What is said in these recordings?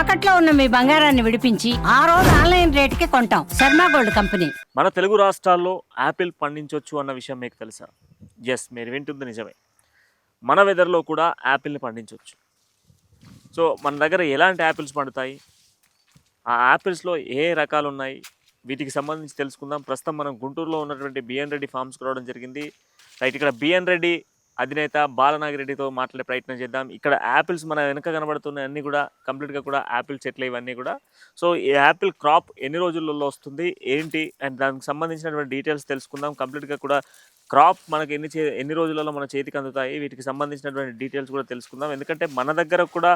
తాకట్లో ఉన్న మీ బంగారాన్ని విడిపించి ఆ రోజు ఆన్లైన్ రేటుకి కొంటాం. Sharma Gold Company. మన తెలుగు రాష్ట్రాల్లో యాపిల్ పండించవచ్చు అన్న విషయం మీకు తెలుసా? ఎస్ మీరు వింటుంది నిజమే. మన వెదర్లో కూడా యాపిల్ని పండించవచ్చు సో మన దగ్గర ఎలాంటి యాపిల్స్ పండుతాయి? ఆ యాపిల్స్లో ఏ రకాలు ఉన్నాయి? వీటికి సంబంధించి తెలుసుకుందాం. ప్రస్తుతం మనం గుంటూరులో ఉన్నటువంటి బిఎన్ రెడ్డి ఫార్మ్స్కి రావడం జరిగింది. రైట్ ఇక్కడ బిఎన్ రెడ్డి అధినేత బాలనాగిరెడ్డితో మాట్లాడే ప్రయత్నం చేద్దాం. ఇక్కడ యాపిల్స్ మన వెనుక కనబడుతున్న అన్నీ కూడా కంప్లీట్గా కూడా యాపిల్ చెట్లు ఇవన్నీ కూడా. సో ఈ యాపిల్ క్రాప్ ఎన్ని రోజులలో వస్తుంది? ఏంటి? అండ్ దానికి సంబంధించినటువంటి డీటెయిల్స్ తెలుసుకుందాం. కంప్లీట్గా కూడా క్రాప్ మనకి ఎన్ని చే ఎన్ని రోజులలో మన చేతికి అందుతాయి? వీటికి సంబంధించినటువంటి డీటెయిల్స్ కూడా తెలుసుకుందాం. ఎందుకంటే మన దగ్గర కూడా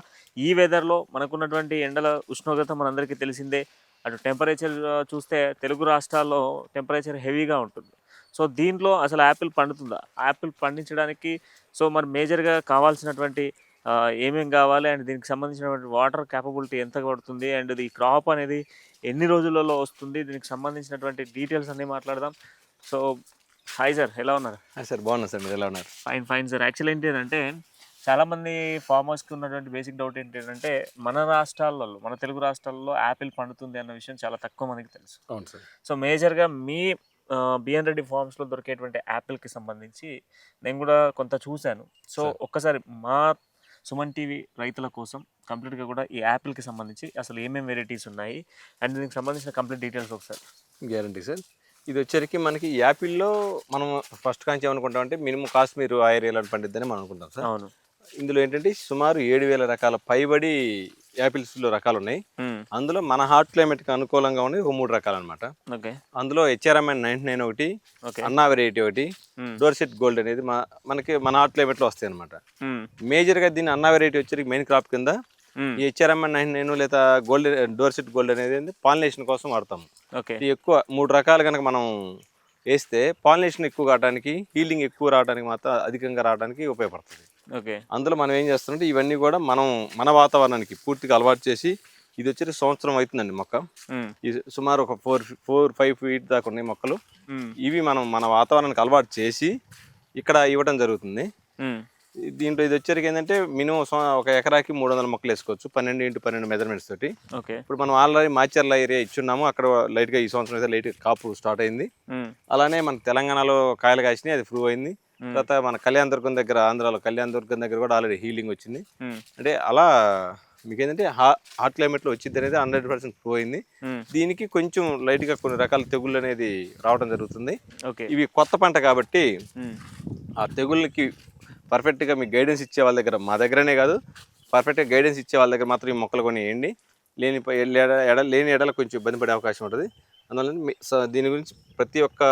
ఈ వెదర్లో మనకున్నటువంటి ఎండల ఉష్ణోగ్రత మనందరికీ తెలిసిందే. అటు టెంపరేచర్ చూస్తే తెలుగు రాష్ట్రాల్లో టెంపరేచర్ హెవీగా ఉంటుంది. సో దీంట్లో అసలు యాపిల్ పండుతుందా? యాపిల్ పండించడానికి సో మరి మేజర్గా కావాల్సినటువంటి ఆ, ఏమేం కావాలి? అండ్ దీనికి సంబంధించినటువంటి వాటర్ క్యాపబిలిటీ ఎంత పడుతుంది? అండ్ ఈ క్రాప్ అనేది ఎన్ని రోజులలో వస్తుంది? దీనికి సంబంధించినటువంటి డీటెయిల్స్ అన్నీ మాట్లాడదాం. సో హాయ్ సార్ ఎలా ఉన్నారు? ఆ సార్ బాగున్నా సార్ మీరు ఎలా ఉన్నారు? Fine fine sir. యాక్చువల్ ఏంటి అంటే చాలామంది ఫార్మర్స్కి ఉన్నటువంటి బేసిక్ డౌట్ ఏంటంటే మన రాష్ట్రాలలో మన తెలుగు రాష్ట్రాల్లో యాపిల్ పండుతుంది అన్న విషయం చాలా తక్కువ మనకి తెలుసు. అవును సార్. సో మేజర్గా మీ బిఎన్ రెడ్డి ఫార్మ్స్లో దొరికేటువంటి యాపిల్కి సంబంధించి నేను కూడా కొంత చూశాను. సో. ఒక్కసారి మా సుమన్ టీవీ రైతుల కోసం కంప్లీట్గా కూడా ఈ యాపిల్కి సంబంధించి అసలు ఏమేమి వెరైటీస్ ఉన్నాయి? అండ్ దీనికి సంబంధించిన కంప్లీట్ డీటెయిల్స్ ఒకసారి. గ్యారంటీ సార్ ఇది వచ్చరికి మనకి యాపిల్లో మనం ఫస్ట్ కాంచి ఏమనుకుంటాం అంటే మినిమం కాశ్మీర్ ఆ ఏరియాలో పండిద్దని మనం అనుకుంటాం సార్ అవును. ఇందులో ఏంటంటే సుమారు ఏడు వేల రకాల పైబడి యాపిల్స్లో రకాలు ఉన్నాయి. అందులో మన హాట్ క్లైమేట్కి అనుకూలంగా ఉన్నాయి ఒక మూడు రకాలు అనమాట అందులో హెచ్ఆర్ఎంఎన్ నైన్టీ నైన్ ఒకటి అన్నా వెరైటీ ఒకటి. డోర్సెట్ గోల్డ్ అనేది మనకి మన హాట్ క్లైమేట్లో వస్తాయి అనమాట మ్మ్. మేజర్గా దీన్ని అన్నా వెరైటీ వచ్చరికి మెయిన్ క్రాప్ కింద. ఈ హెచ్ఆర్ఎంఎన్ నైన్ నైన్ లేదా గోల్డ్ డోర్సెట్ గోల్డ్ అనేది పాలినేషన్ కోసం వాడతాము. ఇది ఎక్కువ మూడు రకాలు కనుక మనం వేస్తే పాలినేషన్ ఎక్కువ కావడానికి హీలింగ్ ఎక్కువ రావడానికి మాత్రం అధికంగా రావడానికి ఉపయోగపడుతుంది. అందులో మనం ఏం చేస్తామంటే ఇవన్నీ కూడా మనం మన వాతావరణానికి పూర్తిగా అలవాటు చేసి ఇది వచ్చి సంవత్సరం అవుతుందండి మొక్క. సుమారు ఒక ఫోర్ ఫోర్ ఫైవ్ ఫీట్ దాకా ఉన్నాయి మొక్కలు. ఇవి మనం మన వాతావరణానికి అలవాటు చేసి ఇక్కడ ఇవ్వడం జరుగుతుంది. దీంట్లో ఇది వచ్చరికి ఏంటంటే మినిమం ఒక ఎకరాకి మూడు వందల మొక్కలు వేసుకోవచ్చు పన్నెండు ఇంటూ పన్నెండు మెజర్మెంట్స్ తోటి. ఓకే. ఇప్పుడు మనం ఆల్రెడీ మాచర్ల ఏరియా ఇచ్చున్నాము అక్కడ లైట్గా ఈ సంవత్సరం అయితే లైట్ కాపు స్టార్ట్ అయింది. అలానే మన తెలంగాణలో కాయలు కాసినాయి అది ప్రూవ్ అయింది. తర్వాత మన కళ్యాణ దుర్గం దగ్గర ఆంధ్రాలో కళ్యాణ దుర్గం దగ్గర కూడా ఆల్రెడీ హీలింగ్ వచ్చింది. అంటే అలా మీకు ఏంటంటే హా హాట్ క్లైమేట్లో వచ్చింది అనేది హండ్రెడ్ పర్సెంట్ మ్మ్. దీనికి కొంచెం లైట్గా కొన్ని రకాల తెగుళ్ళు అనేది రావడం జరుగుతుంది. ఓకే. ఇవి కొత్త పంట కాబట్టి. ఆ తెగుళ్ళకి పర్ఫెక్ట్గా మీకు గైడెన్స్ ఇచ్చే వాళ్ళ దగ్గర మా దగ్గరనే కాదు పర్ఫెక్ట్గా గైడెన్స్ ఇచ్చే వాళ్ళ దగ్గర మాత్రం ఈ మొక్కలు కొని వేయండి. లేని ఎడ లేని ఎడల కొంచెం ఇబ్బంది పడే అవకాశం ఉంటుంది. అందువల్ల దీని గురించి ప్రతి ఒక్క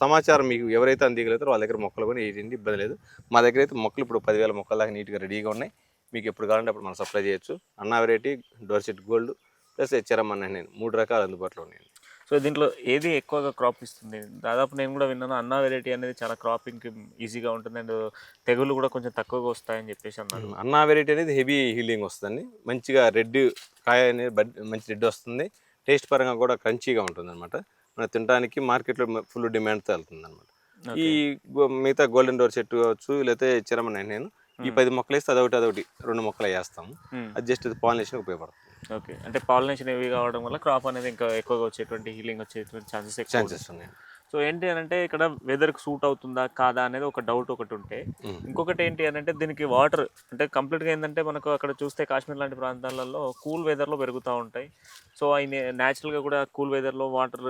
సమాచారం మీకు ఎవరైతే అందిగలుగుతారో వాళ్ళ దగ్గర మొక్కలు కొని వేయండి ఇబ్బంది లేదు. మా దగ్గర అయితే మొక్కలు ఇప్పుడు పదివేల మొక్కల దాకా నీట్గా రెడీగా ఉన్నాయి. మీకు ఎప్పుడు కావాలంటే అప్పుడు మనం సప్లై చేయొచ్చు. అన్నా variety Dorset gold plus HRM అన్న నేను మూడు రకాలు అందుబాటులో ఉన్నాయి. సో దీంట్లో ఏది ఎక్కువగా క్రాప్ ఇస్తుంది? దాదాపు నేను కూడా విన్నాను అన్నా వెరైటీ అనేది చాలా క్రాపింగ్ ఈజీగా ఉంటుంది అండ్ తెగులు కూడా కొంచెం తక్కువగా వస్తాయని చెప్పేసి అన్నారు. అన్నా వెరైటీ అనేది హెవీ హీలింగ్ వస్తుంది మంచిగా రెడ్ కాయ అనేది మంచి రెడ్ వస్తుంది. టేస్ట్ పరంగా కూడా క్రంచీగా ఉంటుంది అనమాట మనం తినడానికి మార్కెట్లో ఫుల్ డిమాండ్తో వెళ్తుంది అనమాట ఈ మిగతా గోల్డెన్ డోర్ చెట్టు కావచ్చు లేకపోతే చిరమ నేను ఈ పది మొక్కలు వేస్తే అదొకటి అదొకటి రెండు మొక్కలు వేస్తాము. అది జస్ట్ పాలినేషన్ ఉపయోగపడుతుంది. ఓకే. అంటే పాలినేషన్ హెవీ కావడం వల్ల క్రాప్ అనేది ఇంకా ఎక్కువగా వచ్చేటువంటి హీలింగ్ వచ్చేటువంటి ఛాన్సెస్ ఎక్కువ ఛాన్సెస్ ఉన్నాయి సో ఏంటి అని అంటే ఇక్కడ వెదర్కి సూట్ అవుతుందా కాదా అనేది ఒక డౌట్ ఒకటి ఉంటే. ఇంకొకటి ఏంటి అని అంటే దీనికి వాటర్ అంటే కంప్లీట్గా ఏంటంటే మనకు అక్కడ చూస్తే కాశ్మీర్ లాంటి ప్రాంతాలలో కూల్ వెదర్లో పెరుగుతూ ఉంటాయి సో అవి న్యాచురల్గా కూడా కూల్ వెదర్లో వాటర్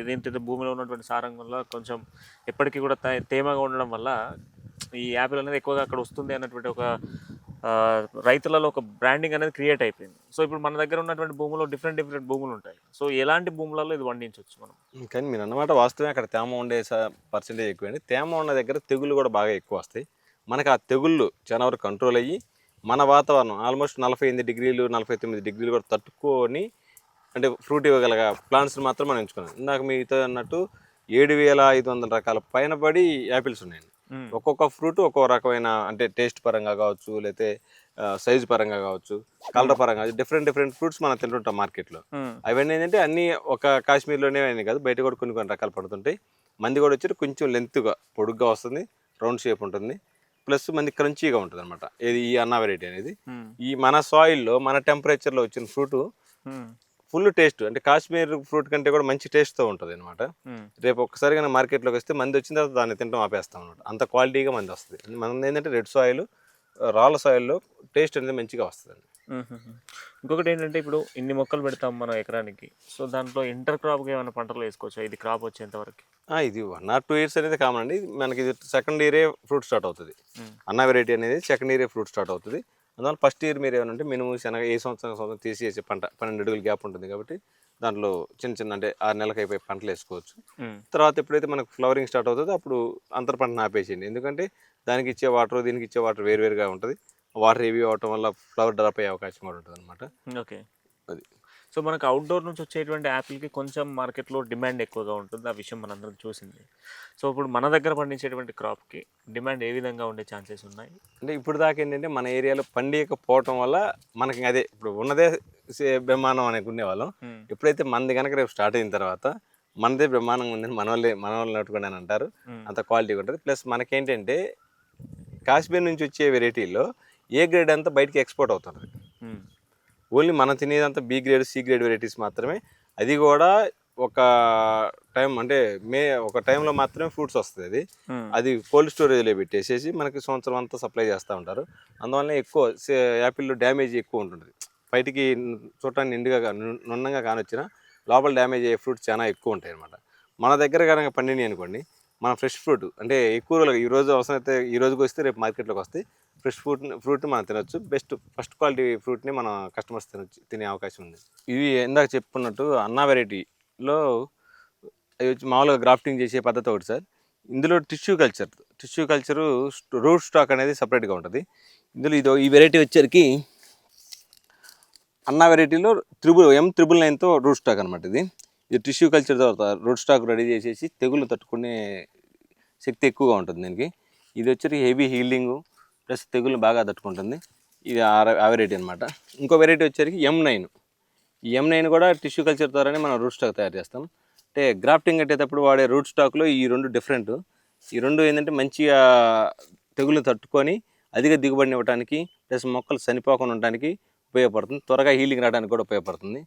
ఇదేంటంటే భూమిలో ఉన్నటువంటి సారం వల్ల కొంచెం ఎప్పటికీ కూడా తేమగా ఉండడం వల్ల ఈ యాపిల్ అనేది ఎక్కువగా అక్కడ వస్తుంది అన్నటువంటి ఒక రైతులలో ఒక బ్రాండింగ్ అనేది క్రియేట్ అయిపోయింది. సో ఇప్పుడు మన దగ్గర ఉన్నటువంటి భూములో డిఫరెంట్ డిఫరెంట్ భూములు ఉంటాయి. సో ఎలాంటి భూములలో ఇది పండించవచ్చు మనం? కానీ మీరు అన్నమాట వాస్తవమే అక్కడ తేమ ఉండే పర్సెంటేజ్ ఎక్కువండి తేమ ఉన్న దగ్గర తెగుళ్ళు కూడా బాగా ఎక్కువ వస్తాయి. మనకు ఆ తెగుళ్ళు చాలా వరకు కంట్రోల్ అయ్యి మన వాతావరణం ఆల్మోస్ట్ నలభై ఎనిమిది డిగ్రీలు నలభై తొమ్మిది డిగ్రీలు కూడా తట్టుకొని అంటే ఫ్రూట్ ఇవ్వగల ప్లాంట్స్ మాత్రం మనం ఎంచుకున్నాం. ఇందాక మీతో అన్నట్టు ఏడు వేల ఐదు వందల రకాల పైన పడి యాపిల్స్ ఉన్నాయండి. ఒక్కొక్క ఫ్రూట్ ఒక్కో రకమైన అంటే టేస్ట్ పరంగా కావచ్చు లేకపోతే సైజ్ పరంగా కావచ్చు కలర్ పరంగా డిఫరెంట్ డిఫరెంట్ ఫ్రూట్స్ మనం తింటుంటాం మార్కెట్లో. అవన్నీ ఏంటంటే అన్ని ఒక కాశ్మీర్లోనే అయినాయి కాదు బయట కూడా కొన్ని కొన్ని రకాలు పడుతుంటాయి. మంది కూడా వచ్చి కొంచెం లెంత్గా పొడుగ్గా వస్తుంది రౌండ్ షేప్ ఉంటుంది. ప్లస్ మంది క్రంచీగా ఉంటుంది అనమాట ఇది ఈ అన్నా వెరైటీ అనేది. ఈ మన సాయిల్లో మన టెంపరేచర్లో వచ్చిన ఫ్రూట్ ఫుల్ టేస్ట్. అంటే కాశ్మీర్ ఫ్రూట్ కంటే కూడా మంచి టేస్ట్తో ఉంటుంది అనమాట రేపు ఒక్కసారి కానీ మార్కెట్లోకి వస్తే మంది వచ్చిన తర్వాత దాన్ని తినడం ఆపేస్తాం అనమాట అంత క్వాలిటీగా మంది వస్తుంది. మన ఏంటంటే రెడ్ సాయిల్ రాళ్ళ సాయిల్లో టేస్ట్ అనేది మంచిగా వస్తుంది ఉమ్. ఇంకొకటి ఏంటంటే ఇప్పుడు ఇన్ని మొక్కలు పెడతాం మనం ఎకరానికి. సో దాంట్లో ఇంటర్ క్రాప్గా ఏమైనా పంటలు వేసుకోవచ్చా? ఇది క్రాప్ వచ్చేంత వరకు. ఇది వన్ ఆర్ టూ ఇయర్స్ అనేది కామన్ అండి. మనకి ఇది సెకండ్ ఇయరే ఫ్రూట్ స్టార్ట్ అవుతుంది. అన్న వెరైటీ అనేది సెకండ్ ఇయరే ఫ్రూట్ స్టార్ట్ అవుతుంది. అందువల్ల ఫస్ట్ ఇయర్ మీరు ఏమంటే మినిమం శనగ ఏ సంవత్సరం సంవత్సరం తీసి వేసే పంట పన్నెండు అడుగులు గ్యాప్ ఉంటుంది కాబట్టి దాంట్లో చిన్న చిన్న అంటే ఆరు నెలలకు అయిపోయి పంటలు వేసుకోవచ్చు. తర్వాత ఎప్పుడైతే మనకు ఫ్లవరింగ్ స్టార్ట్ అవుతుందో అప్పుడు అంతర పంటను ఆపేసేయండి. ఎందుకంటే దానికి ఇచ్చే వాటర్ దీనికి ఇచ్చే వాటర్ వేరువేరుగా ఉంటుంది. వాటర్ హెవీ అవటం వల్ల ఫ్లవర్ డ్రాప్ అయ్యే అవకాశం కూడా ఉంటుంది అనమాట ఓకే. అది. సో మనకు అవుట్డోర్ నుంచి వచ్చేటువంటి యాపిల్కి కొంచెం మార్కెట్లో డిమాండ్ ఎక్కువగా ఉంటుంది. ఆ విషయం మనందరం చూసింది. సో ఇప్పుడు మన దగ్గర పండించేటువంటి క్రాప్కి డిమాండ్ ఏ విధంగా ఉండే ఛాన్సెస్ ఉన్నాయి? అంటే ఇప్పుడు దాకా ఏంటంటే మన ఏరియాలో పండియకపోవటం వల్ల మనకి అదే ఇప్పుడు ఉన్నదే బ్రహ్మాండం అనుకునేవాళ్ళం ఉమ్, ఎప్పుడైతే మనది కనుక రేపు స్టార్ట్ అయిన తర్వాత మనదే బ్రహ్మాండంగా ఉందని మన వాళ్ళే మన వాళ్ళు నట్టుకోండి అని అంటారు అంత క్వాలిటీగా ఉంటుంది. ప్లస్ మనకేంటంటే కాశ్మీర్ నుంచి వచ్చే వెరైటీలో ఏ గ్రేడ్ అంతా బయటికి ఎక్స్పోర్ట్ అవుతుంది ఓన్లీ మనం తినేదంతా B grade C grade varieties మాత్రమే. అది కూడా ఒక టైం అంటే మే ఒక టైంలో మాత్రమే ఫ్రూట్స్ వస్తుంది అది. ఉమ్, అది కోల్డ్ స్టోరేజ్లో పెట్టేసేసి మనకి సంవత్సరం అంతా సప్లై చేస్తూ ఉంటారు. అందువల్ల ఎక్కువ యాపిల్లో డ్యామేజ్ ఎక్కువ ఉంటుంది బయటికి చూడటానికి నిండుగా నున్నంగా కానొచ్చిన లోపల డ్యామేజ్ అయ్యే ఫ్రూట్స్ చాలా ఎక్కువ ఉంటాయి అనమాట మన దగ్గర కనుక పండిని అనుకోండి మన ఫ్రెష్ ఫ్రూట్ అంటే ఎక్కువ రోజులు ఈ రోజు అవసరమైతే ఈ రోజుకి వస్తే రేపు మార్కెట్లోకి వస్తే ఫ్రెష్ ఫ్రూట్ ఫ్రూట్ మనం తినొచ్చు. బెస్ట్ ఫస్ట్ క్వాలిటీ ఫ్రూట్ని మనం కస్టమర్స్ తినొచ్చు తినే అవకాశం ఉంది. ఇవి ఇందాక చెప్పుకున్నట్టు అన్నా వెరైటీలో అవి వచ్చి మామూలుగా గ్రాఫ్టింగ్ చేసే పద్ధతి ఒకటి సార్. ఇందులో tissue culture tissue culture root stock అనేది సపరేట్గా ఉంటుంది. ఇందులో ఇదో ఈ వెరైటీ వచ్చరికి అన్న వెరైటీలో త్రిబుల్ ఎం త్రిబుల్ నైన్తో రూట్ స్టాక్ అనమాట ఇది. ఇది టిష్యూ కల్చర్ తర్వాత రూట్ స్టాక్ రెడీ చేసేసి తెగులు తట్టుకునే శక్తి ఎక్కువగా ఉంటుంది దీనికి. ఇది వచ్చరికి హెవీ హీలింగు ప్లస్ తెగులు బాగా తట్టుకుంటుంది. ఇది ఆ వెరైటీ అనమాట ఇంకో వెరైటీ వచ్చేసరికి ఎం నైన్ ఈ ఎం నైన్ కూడా టిష్యూ కల్చర్ ద్వారానే మనం రూట్ స్టాక్ తయారు చేస్తాం. అంటే గ్రాఫ్టింగ్ కట్టేటప్పుడు వాడే రూట్ స్టాక్లో ఈ రెండు డిఫరెంట్ ఈ రెండు ఏంటంటే మంచిగా తెగులు తట్టుకొని అధిక దిగుబడిని ఇవ్వడానికి ప్లస్ మొక్కలు చనిపోకుండా ఉండడానికి ఉపయోగపడుతుంది. త్వరగా హీలింగ్ రావడానికి కూడా ఉపయోగపడుతుంది.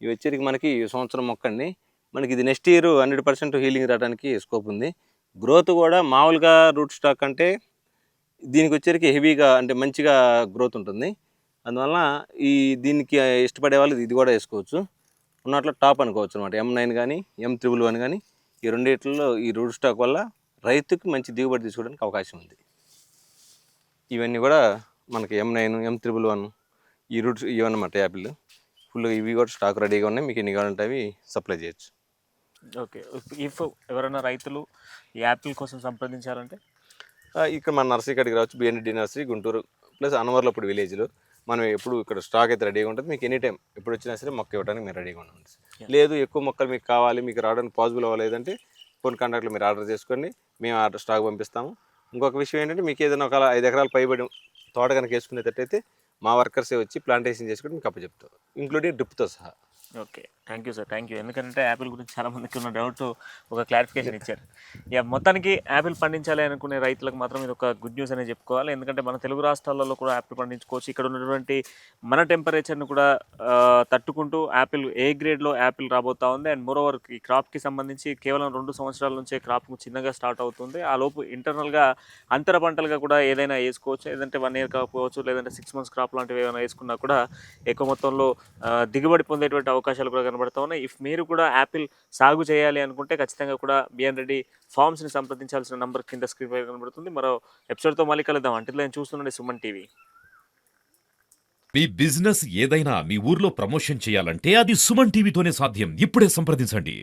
ఇవి వచ్చేసరికి మనకి ఈ సంవత్సరం మొక్కండి. మనకి ఇది next year hundred percent healing రావడానికి స్కోప్ ఉంది. గ్రోత్ కూడా మామూలుగా రూట్ స్టాక్ అంటే దీనికి వచ్చేసరికి హెవీగా అంటే మంచిగా గ్రోత్ ఉంటుంది. అందువల్ల ఈ దీనికి ఇష్టపడే వాళ్ళు ఇది కూడా వేసుకోవచ్చు. ఉన్నట్లో టాప్ అనుకోవచ్చు అనమాట ఎం నైన్ కానీ ఎం త్రిబుల్ వన్ కానీ ఈ రెండిట్లో ఈ రూట్ స్టాక్ వల్ల రైతుకి మంచి దిగుబడి తీసుకోవడానికి అవకాశం ఉంది. ఇవన్నీ కూడా మనకి M nine M triple one ఈ రూట్స్ ఇవన్నమాట యాపిల్. ఫుల్ ఇవి కూడా స్టాక్ రెడీగా ఉన్నాయి. మీకు ఎన్ని కావాలంటే అవి సప్లై చేయొచ్చు. ఓకే. ఇఫ్ ఎవరైనా రైతులు ఈ యాపిల్ కోసం సంప్రదించాలంటే? ఇక్కడ మన నర్సరీ కాడికి రావచ్చు బిఎన్డి నర్సరీ గుంటూరు ప్లస్ అనవర్లప్పుడు విలేజ్లో. మనం ఎప్పుడు ఇక్కడ స్టాక్ అయితే రెడీగా ఉంటుంది. మీకు ఎనీ టైం ఎప్పుడు వచ్చినా సరే మొక్క ఇవ్వడానికి మీరు రెడీగా ఉండండి లేదు ఎక్కువ మొక్కలు మీకు కావాలి మీకు రావడానికి పాసిబుల్ అవ్వలేదంటే ఫోన్ కాంటాక్ట్లో మీరు ఆర్డర్ చేసుకోండి. మేము ఆర్డర్ స్టాక్ పంపిస్తాము. ఇంకొక విషయం ఏంటంటే మీకు ఏదైనా ఒక ఐదు ఎకరాలు పైబడి తోట కనుక వేసుకునేటట్టయితే మా వర్కర్సే వచ్చి ప్లాంటేషన్ చేసుకుని మీకు అప్పచెప్తాం ఇంక్లూడింగ్ డ్రిప్తో సహా. Okay. Thank you sir thank you ఎందుకంటే యాపిల్ గురించి చాలా మందికి ఉన్న డౌట్ ఒక క్లారిఫికేషన్ ఇచ్చారు. ఇక మొత్తానికి యాపిల్ పండించాలి అనుకునే రైతులకు మాత్రం ఇది ఒక గుడ్ న్యూస్ అనే చెప్పుకోవాలి. ఎందుకంటే మన తెలుగు రాష్ట్రాలలో కూడా యాపిల్ పండించుకోవచ్చు. ఇక్కడ ఉన్నటువంటి మన టెంపరేచర్ను కూడా తట్టుకుంటూ యాపిల్ ఏ గ్రేడ్లో యాపిల్ రాబోతా ఉంది. అండ్ మోరోవర్ ఈ క్రాప్కి సంబంధించి కేవలం రెండు సంవత్సరాల నుంచే క్రాప్ చిన్నగా స్టార్ట్ అవుతుంది. ఆ లోపు ఇంటర్నల్గా అంతర పంటలుగా కూడా ఏదైనా వేసుకోవచ్చు. ఏదంటే వన్ ఇయర్ కాకపోవచ్చు లేదంటే సిక్స్ మంత్స్ క్రాప్ లాంటివి ఏమైనా వేసుకున్నా కూడా ఎక్కువ మొత్తంలో దిగుబడి పొందేటువంటి అవకాశాలు కూడా కనబడతా ఉన్నాయి. ఇఫ్ మీరు కూడా యాపిల్ సాగు చేయాలి అనుకుంటే ఖచ్చితంగా కూడా బిఎన్ రెడ్డి ఫార్మ్స్ని సంప్రదించాల్సిన నంబర్ కింద స్క్రీన్ పై కనబడుతుంది. మరో ఎపిసోడ్తో మళ్ళీ కలుద్దాం. అంటే నేను చూస్తుండే సుమన్ టీవీ. మీ బిజినెస్ ఏదైనా మీ ఊర్లో ప్రమోషన్ చేయాలంటే అది సుమన్ టీవీతోనే సాధ్యం. ఇప్పుడే సంప్రదించండి.